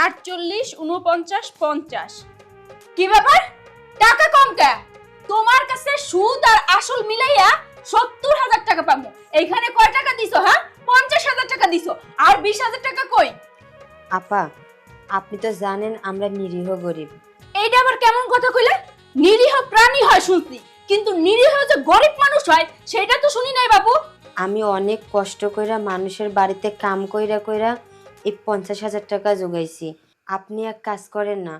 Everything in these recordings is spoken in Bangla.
আটচল্লিশ উনপঞ্চাশ পঞ্চাশ। কি ব্যাপার? টাকা কম কে? তোমার কাছে সুদ আর আসল মিলাইয়া সত্তর হাজার টাকা পাবো। এইখানে কয় টাকা দিছো হ্যাঁ? পঞ্চাশ হাজার টাকা দিছো। আর বিশ হাজার টাকা কই? আপা আপনি তো জানেন আমরা নিরীহ গরিব। এইটা আবার কেমন কথা কইলে? নিরীহ প্রাণী হয় শুনছি। কিন্তু নিরীহ যে গরিব মানুষ হয় সেটা তো শুনি নাই বাবু আমি অনেক কষ্ট কইরা মানুষের বাড়িতে কাম কইরা কইরা এই পঞ্চাশ হাজার টাকা জোগাইছি। আপনি এক কাজ করেন না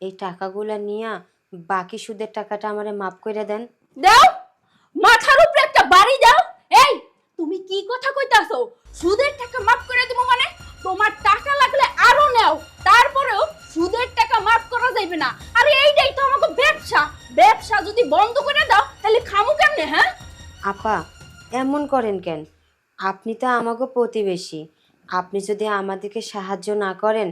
এই টাকাগুলা নিয়া বাকি সুদের টাকাটা আমারে মাফ করে দেন। দাও মাথার উপরে একটা বাড়ি দাও। এই তুমি কি কথা কইতাছো? সুদের টাকা মাফ করে দেবো মানে? তোমার টাকা লাগলে আরও নাও তারপরেও সুদের টাকা মাফ করা যাইবে না। আরে এইটাই তো আমাকে ব্যবসা। ব্যবসা যদি বন্ধ করে দাও তাহলে খামু কেমনে হ্যাঁ? আপা এমন করেন কেন? আপনি তো আমাকে প্রতিবেশী। আপনি যদি আমাদেরকে সাহায্য না করেন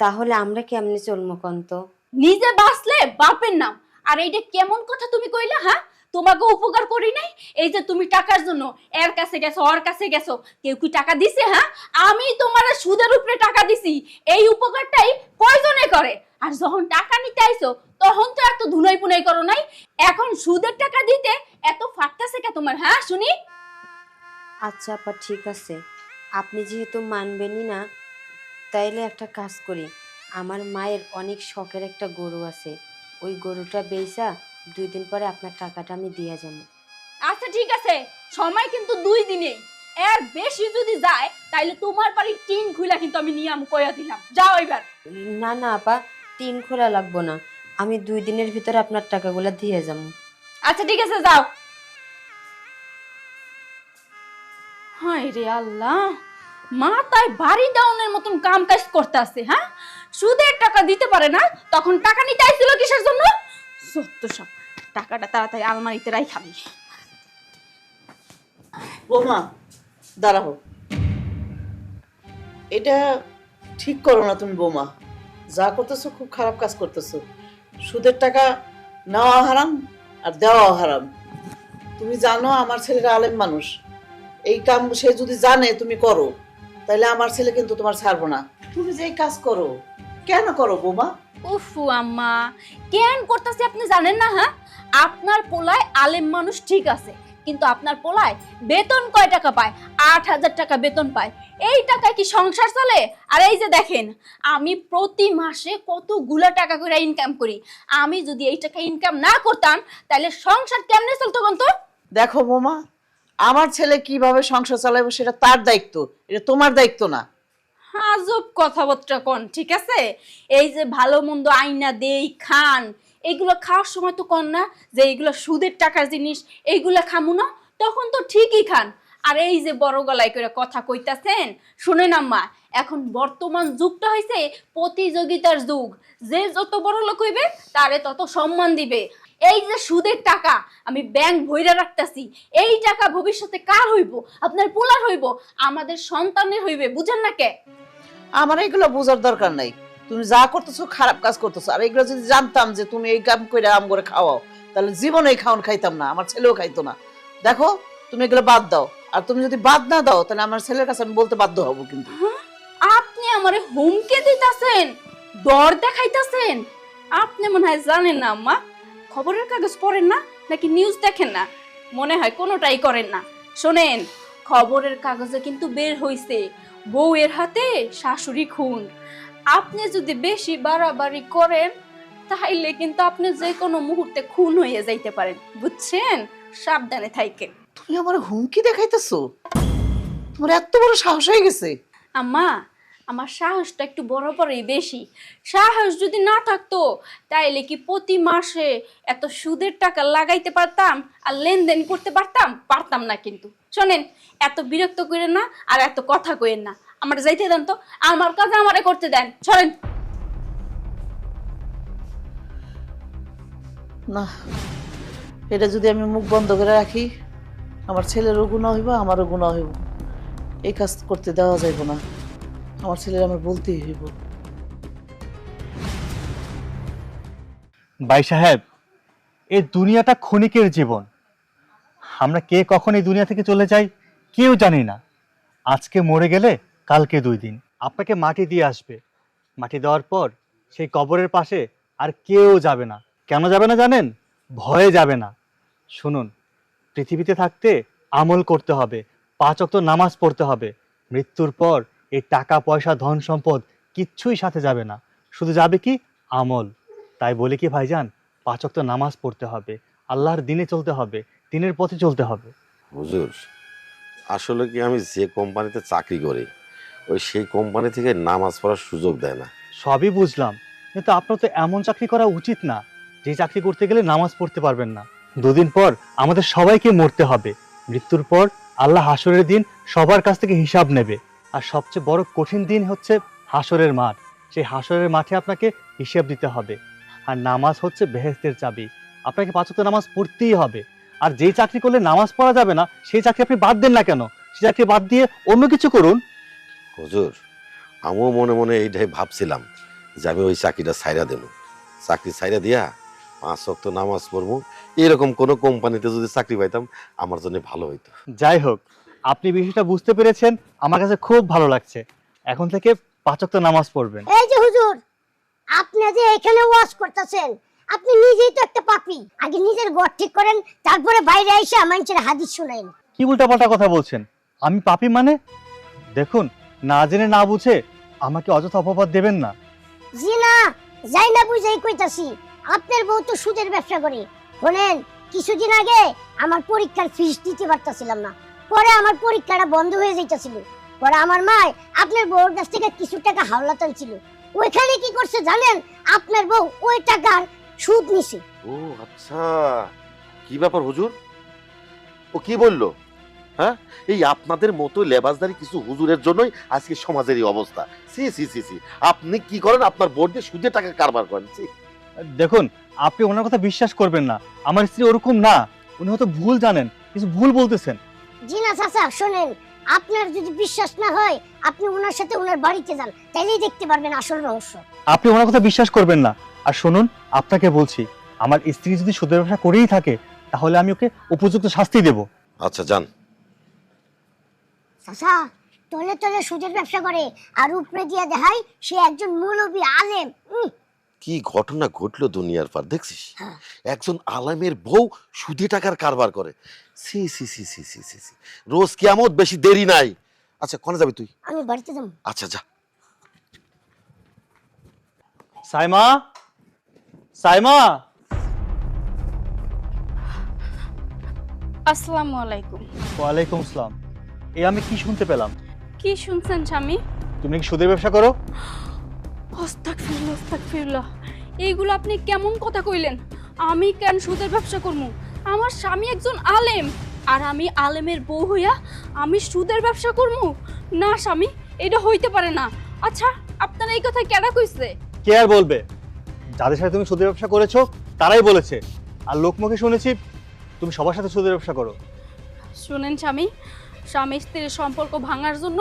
তাহলে আমরা কেমনে চলবো কন্ত? নিজে বাঁচলে বাপের নাম। আর এইটা কেমন কথা তুমি কইলা হ্যাঁ? তোমাকে উপকার করি নাই? এই যে তুমি টাকার জন্য এর কাছে গেছো ওর কাছে গেছো কেউ কি টাকা দিছে হ্যাঁ? আমি তোমার সুদের উপরে টাকা দিছি এই উপকারটাই কয়জনে করে? আর যখন টাকা নিতে আইছো তখন তো এত ধুনাই পুনাই করো নাই? এখন সুদের টাকা দিতে এত ফাটতাছে কে তোমার হ্যাঁ শুনি? আচ্ছা আপা ঠিক আছে। আপনি যেহেতু মানবেনই না তাইলে একটা কাজ করি। আমার মায়ের অনেক শখের একটা গরু আছে। ওই গরুটা বেচা দুই দিন পরে আপনার টাকাটা আমি দিয়ে যাব। আচ্ছা ঠিক আছে। সময় কিন্তু দুই দিনেই। এর বেশি যদি যায় তাইলে তোমার বাড়ির টিন খুলা কিন্তু আমি নিয়ম কইয়া দিলাম। যাও এবার। না না আপা টিন খোলা লাগবো না। আমি দুই দিনের ভিতরে আপনার টাকাগুলো দিয়ে যাব। আচ্ছা ঠিক আছে যাও। হায় রে আল্লাহ! মা তাই বাড়ি ডাউনের মতন কাম কাজ করতে আসে হ্যাঁ? সুদের টাকা দিতে পারে না, তখন টাকা নিতে আইছিল কিসের জন্য? সত্য সব, টাকাটা তাড়াতাড়ি আলমারিতে রাই খাবি বৌমা, দাঁড়াও। এটা ঠিক করো না তুমি, বৌমা। যা করতেছো, খুব খারাপ কাজ করতেছো। সুদের টাকা নেওয়া হারাম আর দেওয়া হারাম। তুমি জানো আমার ছেলেরা আলেম মানুষ। এই কাম সে যদি জানে, তুমি করো। তাহলে আমার ছেলে কিন্তু তোমার ছাড়বো না। তুমি যে কাজ করো কেন করো বোমা? উফু আম্মা কেন করতেছে আপনি জানেন না হ্যাঁ? আপনার পোলায় আলেম মানুষ ঠিক আছে কিন্তু আপনার পোলায় বেতন কয় টাকা পায়? আট হাজার টাকা বেতন পায়। এই টাকায় কি সংসার চলে? আর এই যে দেখেন আমি প্রতি মাসে কতগুলা টাকা করে ইনকাম করি। আমি যদি এই টাকা ইনকাম না করতাম তাহলে সংসার কেমনে চলতো কোন তো দেখো বৌমা আমার ছেলে কীভাবে সংসার চালাবে সেটা তার দায়িত্ব, এটা তোমার দায়িত্ব না। আজব কথাবার্তা কোন, ঠিক আছে? এই যে ভালো মন্দ আইনা দেই, খান এইগুলো খাওয়ার সময় তো কন না যে এইগুলো সুদের টাকার জিনিস এইগুলো খামু না, তখন তো ঠিকই খান। আর এই যে বড় গলায় করে কথা কইতাছেন, শুনেন আম্মা, এখন বর্তমান যুগটা হয়েছে প্রতিযোগিতার যুগ। যে যত বড় লোক হইবে, তারে তত সম্মান দিবে। এই যে সুদের টাকা আমি ব্যাংক ভইরা রাখতাছি এই টাকা ভবিষ্যতে কার হইব? আপনার পোলার হইব আমাদের সন্তানের হইবে বুঝেন না কে? আমার এগুলো বোঝার দরকার নাই। তুমি যা করতেছো খারাপ কাজ করতেছো। আর এগুলো যদি জানতাম যে তুমি এই কাম করে আম করে খাওয়াও তাহলে জীবনে খাওয়ান খাইতাম না আমার ছেলেও খাইতো না। দেখো তুমি এগুলো বাদ দাও। আর তুমি যদি বাদ না দাও তাহলে আমার ছেলের কাছে আমি বলতে বাধ্য হব কিন্তু। আপনি আমারে হুমকে দিতাছেন ডর দেখাইতাছেন। আপনি মনে হয় জানেন না আম্মা। খবরের কাগজ পড়েন না নাকি নিউজ দেখেন না? মনে হয় কোনোটাই করেন না। শোনেন খবরের কাগজে কিন্তু বের হইছে। বউয়ের হাতে শাশুড়ি খুন। আপনি যদি বেশি বাড়াবাড়ি করেন তাহলে কিন্তু আপনি যে কোনো মুহূর্তে খুন হয়ে যাইতে পারেন। বুঝছেন? সাবধানে থাইকেন। তুমি আমার হুমকি দেখাইতেছো? তোমার এত বড় সাহস হয়ে গেছে। আম্মা আমার সাহসটা একটু বড় বড়ই বেশি। সাহস যদি না থাকতো, তাইলে কি প্রতি মাসে এত সুদের টাকা লাগাইতে পারতাম আর লেনদেন করতে পারতাম? পারতাম না কিন্তু। শোনেন, এত বিরক্ত করেন না আর এত কথা কইেন না। আমার যাইতে দেন তো, আমার কাজ আমারে করতে দেন। শোনেন। না, এটা যদি আমি মুখ বন্ধ করে রাখি, আমার ছেলেরও গুণা হইব, আমারও গুণা হইব। এই কাজ করতে দেওয়া যাইব না। আমার ছেলের আমার বলতেই হইব। ভাই সাহেব, এই দুনিয়াটা ক্ষণিকের জীবন। আমরা কে কখন এই দুনিয়া থেকে চলে যাই কেউ জানি না। আজকে মরে গেলে কালকে দুই দিন। আপনাকে মাটি দিয়ে আসবে। মাটি দেওয়ার পর সেই কবরের পাশে আর কেউ যাবে না। কেন যাবে না জানেন? ভয়ে যাবে না। শুনুন, পৃথিবীতে থাকতে আমল করতে হবে, পাঁচ অক্ত নামাজ পড়তে হবে। মৃত্যুর পর এই টাকা পয়সা ধন সম্পদ কিচ্ছুই সাথে যাবে না। শুধু যাবে কি? আমল। তাই বলে কি ভাইজান পাঁচ অক্ত নামাজ পড়তে হবে আল্লাহর দিনে চলতে হবে দিনের পথে চলতে হবে। হুজুর আসলে কি আমি যে কোম্পানিতে চাকরি করি ওই সেই কোম্পানি থেকে নামাজ পড়ার সুযোগ দেয় না। সবই বুঝলাম কিন্তু আপনার তো এমন চাকরি করা উচিত না যে চাকরি করতে গেলে নামাজ পড়তে পারবেন না। দুদিন পর আমাদের সবাইকে মরতে হবে মৃত্যুর পর আল্লাহ হাসরের দিন সবার কাছ থেকে হিসাব নেবে। আর সবচেয়ে বড় কঠিন দিন হচ্ছে হাসরের মাঠ। সেই হাসরের মাঠে আপনাকে হিসেব দিতে হবে। আর নামাজ হচ্ছে বেহেস্তের চাবি। আপনাকে পাঁচত নামাজ পড়তেই হবে। আর যেই চাকরি করলে নামাজ পড়া যাবে না সেই চাকরি আপনি বাদ দেন না কেন? সেই চাকরি বাদ দিয়ে অন্য কিছু করুন। হুজুর আমিও মনে মনে এইটাই ভাবছিলাম যে আমি ওই চাকরিটা ছাইরা দেব। চাকরি ছাইরা দিয়া পাঁচ অক্ত নামাজ পড়ব। এরকম কোনো কোম্পানিতে যদি চাকরি পাইতাম আমার জন্য ভালো হইতো। যাই হোক আপনি বিষয়টা বুঝতে পেরেছেন আমার কাছে খুব ভালো লাগছে। এখন থেকে পাঁচক তো নামাজ পড়বেন। এই যে হুজুর আপনি যে এখানে ওয়াজ করতেছেন আপনি নিজেই তো একটা পাপী। আগে নিজের ঘর ঠিক করেন তারপরে বাইরে এসে মানুষের হাদিস শুনেন। কি উল্টাপাল্টা কথা বলছেন? আমি পাপি মানে? দেখুন না জেনে না বুঝে আমাকে অযথা অপবাদ দেবেন না। জি না যাই না বুঝেই কইতাছি আপনার বউ তো সুদের ব্যবসা করে। বলেন কিছুদিন আগে আমার পরীক্ষার ফিস দিতে পারতাছিলাম না। পরে আমার পরীক্ষাটা বন্ধ হয়ে যাইতাছিল। পরে আমার মা আপনার বউর কাছ থেকে কিছু টাকা হাওলাত ছিল ওইখানে কি করছে জানেন? আপনার বউ ওই টাকার সুদ নিছে। ও আচ্ছা। কি ব্যাপার হুজুর? ও কি বলল? হ্যাঁ? এই আপনাদের মতো লেবাসদারি কিছু হুজুরের জন্যই আজকে সমাজের এই অবস্থা। সি সি সি সি। আপনি কি করেন? আপনার বোর্ড দিয়ে সুদে টাকা কারবার করেন। সি। দেখুন আপনি ওনার কথা বিশ্বাস করবেন না। আমার স্ত্রী ওরকম না। উনি হয়তো ভুল জানেন কিছু ভুল বলতেছেন। জি না চাচা শোনেন আপনার যদি বিশ্বাস না হয় আপনি ওনার সাথে ওনার বাড়িতে যান তাইলেই দেখতে পারবেন আসল রহস্য। আপনি ওনার কথা বিশ্বাস করবেন না। আর শুনুন আপনাকে বলছি আমার স্ত্রী যদি সুদের ব্যবসা করেই থাকে তাহলে আমি ওকে উপযুক্ত শাস্তি দেব। আচ্ছা যান। চাচা তলে তলে সুদের ব্যবসা করে আর উপরে দিয়া দেখাই সে একজন মৌলবী আলেম। উম, কি ঘটনা ঘটলো দুনিয়ার পর দেখছিস? হ্যাঁ। একজন আলামের বউ সুদে টাকার কারবার করে। সি সি সি সি সি সি সি। রোজ কিয়ামত বেশি দেরি নাই। আচ্ছা কোনে যাবি তুই? আমি বাড়িতে যাব। আচ্ছা যা। সাইমা? সাইমা? আসসালামু আলাইকুম। ওয়ালাইকুম আসসালাম। এ আমি কি শুনতে পেলাম? কি শুনছেন স্বামী? তুমি কি সুদের ব্যবসা করো? হস্তাক ফিরল ফিরল এইগুলো আপনি কেমন কথা কইলেন? আমি কেন সুদের ব্যবসা করব আমার স্বামী একজন আলেম আর আমি আলেমের বউ হইয়া আমি সুদের ব্যবসা করব না স্বামী এটা হইতে পারে না। আচ্ছা আপনার এই কথা কেডা কইছে? কে আর বলবে? যাদের সাথে তুমি সুদের ব্যবসা করেছ তারাই বলেছে। আর লোকমুখে শুনেছি তুমি সবার সাথে সুদের ব্যবসা করো। শুনেন স্বামী স্বামী স্ত্রীর সম্পর্ক ভাঙার জন্য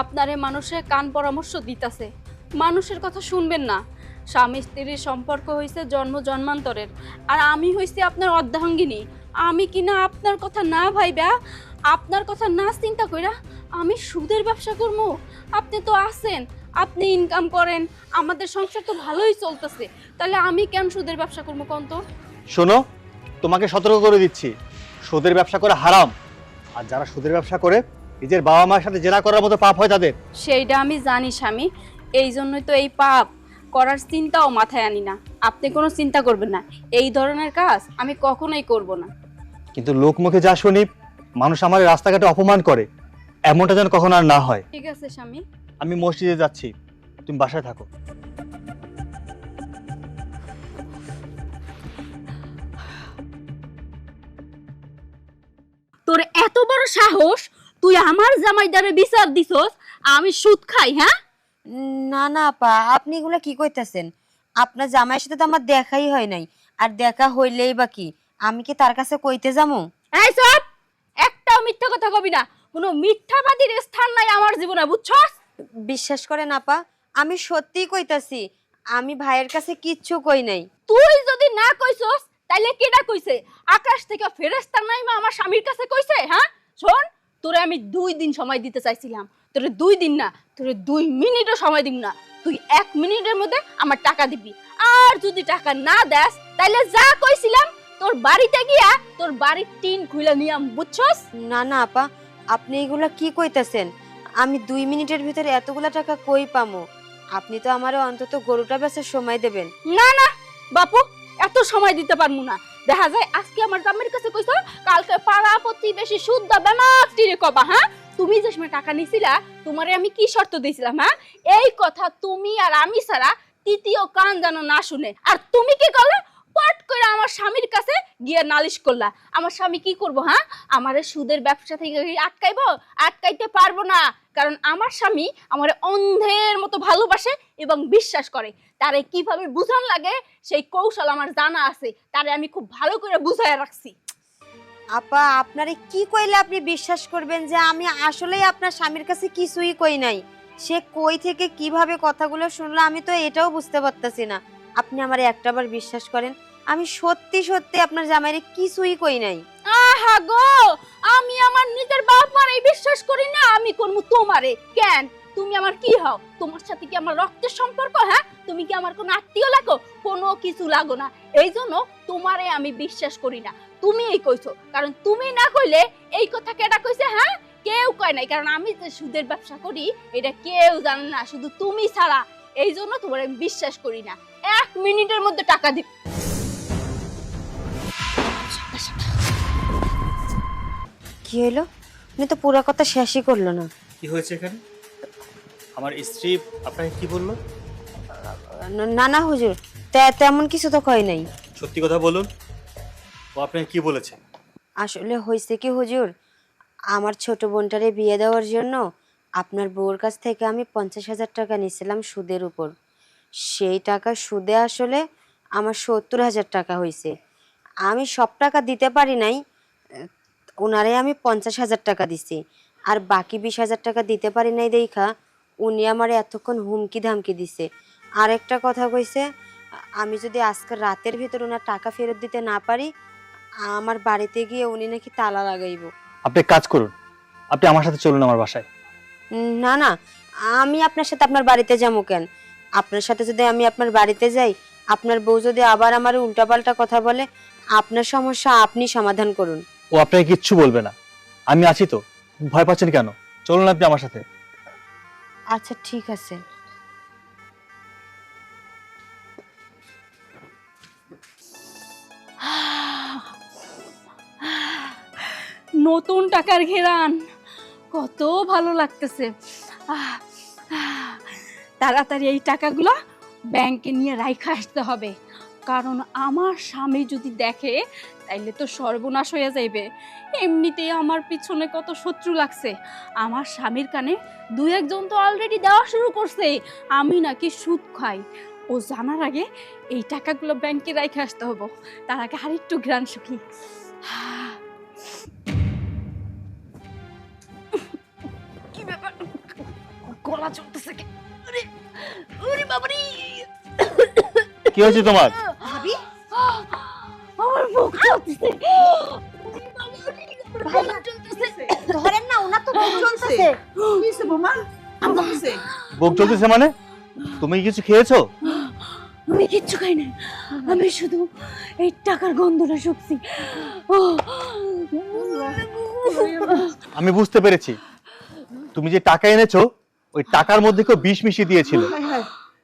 আপনারে মানুষে কান পরামর্শ দিতাছে। মানুষের কথা শুনবেন না। স্বামী স্ত্রীর সম্পর্ক হয়েছে জন্ম জন্মান্তরের। আর আমি হইছি আপনার অর্ধাঙ্গিনী। আমি কিনা আপনার কথা না ভাইবা আপনার কথা না চিন্তা কইরা আমি সুদের ব্যবসা করব আপনি তো আছেন আপনি ইনকাম করেন আমাদের সংসার তো ভালোই চলতেছে। তাহলে আমি কেন সুদের ব্যবসা করব কোন তো? শোনো তোমাকে সতর্ক করে দিচ্ছি। সুদের ব্যবসা করা হারাম। আর যারা সুদের ব্যবসা করে নিজের বাবা মায়ের সাথে জেরা করার মতো পাপ হয় তাদের। সেইটা আমি জানি স্বামী। এই জন্যই তো এই পাপ করার চিন্তাও মাথায় আনি না। আপনি কোনো চিন্তা করবেন না। এই ধরনের কাজ আমি কখনোই করব না। কিন্তু লোকমুখে যা শুনি মানুষ আমার রাস্তাঘাটে অপমান করে। এমনটা যেন কখনো আর না হয়। ঠিক আছে স্বামী। আমি মসজিদে যাচ্ছি। তুমি বাসায় থাকো। তোর এত বড় সাহস তুই আমার জামাইদারে বিচার দিছস আমি সুদ খাই হ্যাঁ? না না আপা আপনি এগুলা কি কইতাছেন? আপনার জামাইয়ের সাথে তো আমার দেখাই হয় নাই। আর দেখা হইলেই বা কি? আমি কি তার কাছে কইতে যাব? এই সব! একটাও মিথ্যা কথা কবি না। কোনো মিথ্যাবাদীর স্থান নাই আমার জীবনে বুঝছস? বিশ্বাস করেন আপা আমি সত্যিই কইতাছি আমি ভাইয়ের কাছে কিচ্ছু কই নাই। তুই যদি না কইছস তাইলে কেডা কইছে? আকাশ থেকে ফেরেস্তা নাইমা আমার স্বামীর কাছে কইছে হ্যাঁ? শোন তোরে আমি দুই দিন সময় দিতে চাইছিলাম। তোরে দুই দিন না তোরে দুই মিনিটও সময় দিব না। তুই এক মিনিটের মধ্যে আমার টাকা দিবি। আর যদি টাকা না দেস তাইলে যা কইছিলাম তোর বাড়িতে গিয়া তোর বাড়ির টিন খুলে নিয়াম বুঝছস? না না আপা আপনি এগুলা কি কইতাছেন? আমি দুই মিনিটের ভিতরে এতগুলা টাকা কই পামো? আপনি তো আমারে অন্তত গরুটা বেচার সময় দেবেন। না না বাপু এত সময় দিতে পারব না। দেখা যায় আজকে আমার জামের কাছে কইছো, কালকে পাড়া প্রতিবেশী শুদ্ধ বেমাক টিরে কবা হ্যাঁ? তুমি যে সময় টাকা নিছিলা, তোমারে আমি কি শর্ত দিয়েছিলাম হ্যাঁ? এই কথা তুমি আর আমি ছাড়া তৃতীয় কান যেন না শুনে। আর তুমি কি করলে? পট করে আমার স্বামীর কাছে গিয়ে নালিশ করলা। আমার স্বামী কি করব হ্যাঁ? আমারে সুদের ব্যবসা থেকে আটকাইবো? আটকাইতে পারব না। কারণ আমার স্বামী আমার অন্ধের মতো ভালোবাসে এবং বিশ্বাস করে। তারে কীভাবে বুঝান লাগে, সেই কৌশল আমার জানা আছে। তারে আমি খুব ভালো করে বুঝায় রাখছি। আপা, আপনারে কি কইলে আপনি বিশ্বাস করবেন যে আমি আসলেই আপনার স্বামীর কাছে কিছুই কই নাই? সে কই থেকে কীভাবে কথাগুলো শুনলো আমি তো এটাও বুঝতে পারতাছি না। আপনি আমারে একটাবার বিশ্বাস করেন আমি সত্যি সত্যি আপনার জামাইরে কিছুই কই নাই। আহা গো, আমি আমার নিজের বাপ মারে বিশ্বাস করি না, আমি করব তোমারে। কেন? তুমি আমার কি হও? তোমার সাথে কি আমার রক্তের সম্পর্ক হ্যাঁ? তুমি কি আমার কোনো আত্মীয় লাগো? কোনো কিছু লাগো না। এই জন্য তোমারে আমি বিশ্বাস করি না। তুমি এই কইছো, কারণ তুমি না কইলে এই কথা কেটা কইছে হ্যাঁ? কেউ কয় নাই, কারণ আমি যে সুদের ব্যবসা করি, এটা কেউ জানে না, শুধু তুমি ছাড়া। এই জন্য তোমার আমি বিশ্বাস করি না। এক মিনিটের মধ্যে টাকা দিব। কি হইল? উনি তো পুরো কথা শেষই করল না। কি হয়েছে এখানে? আমার স্ত্রী আপনাকে কি বলল? না না হুজুর তে- তেমন কিছু তো কয় নাই। সত্যি কথা বলুন ও আপনাকে কি বলেছে? আসলে হয়েছে কি হুজুর আমার ছোট বোনটারে বিয়ে দেওয়ার জন্য আপনার বউর কাছ থেকে আমি পঞ্চাশ হাজার টাকা নিয়েছিলাম সুদের উপর। সেই টাকা সুদে আসলে আমার সত্তর হাজার টাকা হয়েছে আমি সব টাকা দিতে পারি নাই ওনারে আমি পঞ্চাশ হাজার টাকা দিছি। আর বাকি বিশ হাজার টাকা দিতে পারি নাই দেখা উনি আমার এতক্ষণ হুমকি ধামকি দিছে। আর একটা কথা কইছে আমি যদি আজকে রাতের ভিতর ওনার টাকা ফেরত দিতে না পারি আমার বাড়িতে গিয়ে উনি নাকি তালা লাগাইব। আপনি কাজ করুন আপনি আমার সাথে চলুন আমার বাসায়। না না আমি আপনার সাথে আপনার বাড়িতে যাব কেন? আপনার সাথে যদি আমি আপনার বাড়িতে যাই আপনার বউ যদি আবার আমার উল্টাপাল্টা কথা বলে আপনার সমস্যা আপনি সমাধান করুন। ও আপনাকে কিচ্ছু বলবে না। আমি আছি তো। ভয় পাচ্ছেন কেন? চলুন আপনি আমার সাথে। আচ্ছা ঠিক আছে। নতুন টাকার ঘেরান। কত ভালো লাগতেছে। তাড়াতাড়ি এই টাকাগুলো ব্যাংকে নিয়ে রাইখা আসতে হবে। কারণ আমার স্বামী যদি দেখে তাইলে তো সর্বনাশ হয়ে যাইবে। এমনিতেই আমার পিছনে কত শত্রু লাগছে। আমার স্বামীর কানে দু একজন তো অলরেডি দেওয়া শুরু করছে। আমি নাকি সুদ খাই। ও জানার আগে এই টাকাগুলো ব্যাংকে রাইখা আসতে হব। তার আগে আরেকটু ঘ্রাণ সুখী কি ব্যাপার? গলা চলতেছে কে? আরে আরে কি হয়েছে তোমার? ভাবি? আমার মুখ চলতেছে ধরেন না ওনার তো বুক চলতেছে কিসে বোমা বুক চলতেছে মানে? তুমি কিছু খেয়েছো? আমি কিচ্ছু খাই না আমি শুধু এই টাকার গন্ধটা শুকছি। ও। আমি বুঝতে পেরেছি। তুমি যে টাকা এনেছো ওই টাকার মধ্যে কেউ বিষ মিশিয়ে দিয়েছিল।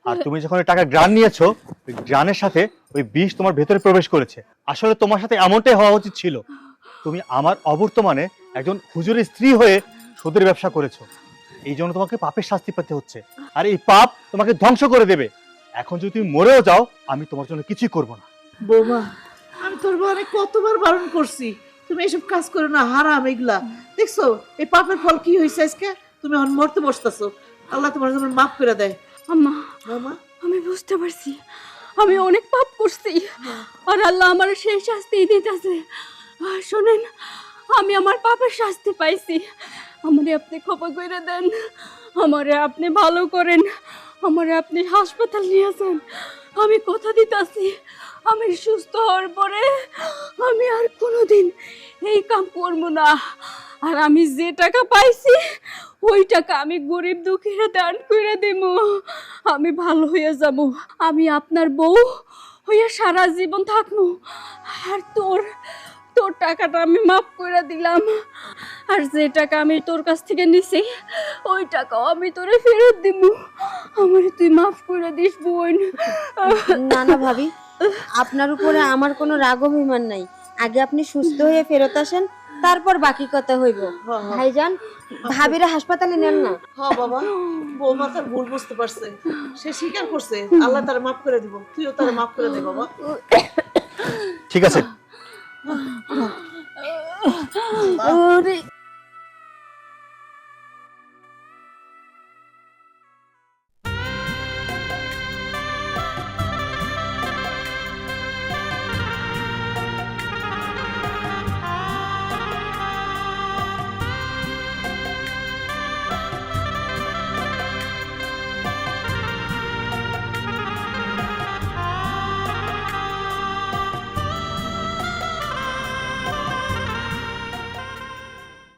আর তুমি যখন টাকা গ্রান নিয়েছো ওই গ্রানের সাথে ওই বিষ তোমার ভেতরে প্রবেশ করেছে। আসলে তোমার সাথে এমনটাই হওয়া উচিত ছিল। তুমি আমার অবর্তমানে একজন হুজুরের স্ত্রী হয়ে সুদের ব্যবসা করেছ। এই জন্য তোমাকে পাপের শাস্তি পেতে হচ্ছে। আর এই পাপ তোমাকে ধ্বংস করে দেবে। এখন যদি তুমি মরেও যাও আমি তোমার জন্য কিছুই করব না। বৌমা আমি তোর অনেক কতবার বারণ করছি। তুমি এসব কাজ করো না হারাম এগুলা। দেখছ এই পাপের ফল কি হয়েছে আজকে? তুমি এখন মরতে বসতেছো। আল্লাহ তোমার জন্য মাফ করে দেয়। আম্মা আমি বুঝতে পারছি। আমি অনেক পাপ করছি। আর আল্লাহ আমার সেই শাস্তি দিতেছে। শোনেন, আমি আমার পাপের শাস্তি পাইছি। আমারে আপনি ক্ষমা করে দেন। আমারে আপনি ভালো করেন। আমার আপনি হাসপাতাল নিয়ে যান। আমি কথা দিতাছি, আমি সুস্থ হওয়ার পরে আমি আর কোনোদিন এই কাম করব না। আর আমি যে টাকা পাইছি, ওই টাকা আমি গরিব দুঃখীরা দান করে দেব। আমি ভালো হয়ে যাব। আমি আপনার বউ হইয়া সারা জীবন থাকব। আর তোর তোর টাকাটা আমি মাফ করে দিলাম। আর যে টাকা আমি তোর কাছ থেকে নিছি, ওই টাকাও আমি তোরে ফেরত দিব। আমার তুই মাফ করে দিস, বোন। না না, ভাবি। আপনার উপরে আমার কোনো রাগ অভিমান নাই। আগে আপনি সুস্থ হয়ে ফেরত আসেন তারপর বাকি কথা হইব। হ্যাঁ, হ্যাঁ। ভাইজান ভাবিরা হাসপাতালে নেন না? হ্যাঁ বাবা। বৌমা তার ভুল বুঝতে পারছে। সে স্বীকার করছে। আল্লাহ তার মাফ করে দিব। তুইও তার মাফ করে দে বাবা। ঠিক আছে।